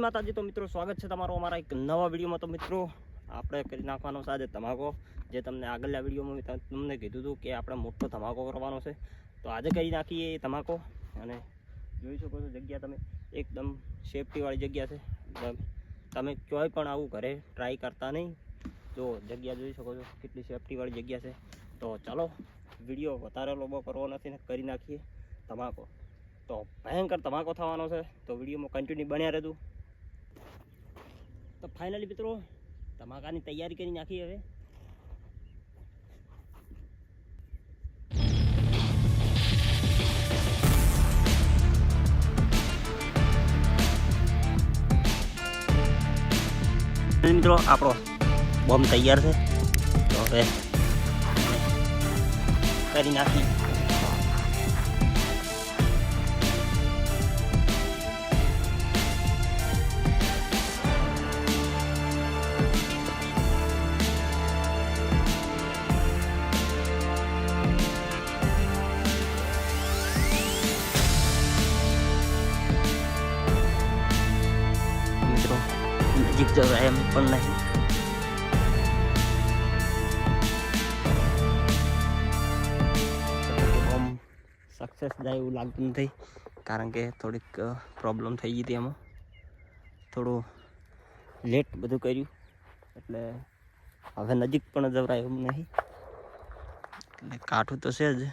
માતાજી, તો મિત્રો સ્વાગત છે તમારો અમારા એક નવા વિડીયોમાં. તો મિત્રો, આપણે કરી નાખવાનો સાથે ધમાકો જે તમને આગળના વિડીયોમાં તમને કીધું હતું કે આપણે મોટો ધમાકો કરવાનો છે. તો આજે કરી નાખીએ એ ધમાકો અને જોઈ શકો છો જગ્યા તમે. એકદમ સેફટીવાળી જગ્યા છે. તમે ક્યાંય પણ આવું ઘરે ટ્રાય કરતા નહીં. જો જગ્યા જોઈ શકો છો કેટલી સેફટીવાળી જગ્યા છે. તો ચાલો, વીડિયો વધારે લોબો કરવો નથી ને કરી નાખીએ ધમાકો તો ભયંકર ધમાકો થવાનો છે. તો વિડીયોમાં કન્ટિન્યુ બન્યા રહેતું તો ફાઇનલી મિત્રો ધમાકાની તૈયારી કરી નાખી હવે. મિત્રો, આપણો બોમ્બ તૈયાર છે. તો હવે કરી નાખી નજીક જવાય એમ પણ નહીં સક્સેસ જાય એવું લાગતું નથી કારણ કે થોડીક પ્રોબ્લેમ થઈ ગઈ હતી એમાં થોડું લેટ બધું કર્યું એટલે હવે નજીક પણ જવરાય એવું નહીં એટલે કાઠું તો છે જ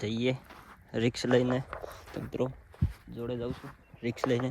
જઈએ રિક્સ લઈને. તો મિત્રો જોડે જાઉં છું રિક્સ લઈને.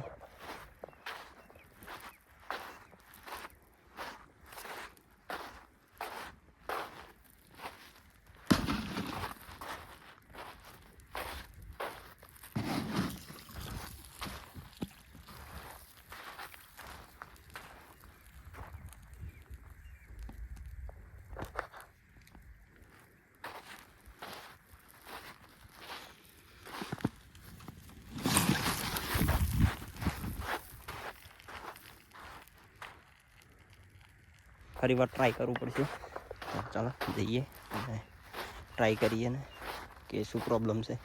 ફરી વાર ટ્રાય કરવું પડશે. ચાલો, જઈએ અને ટ્રાય કરીએ ને, કે શું પ્રોબ્લેમ છે.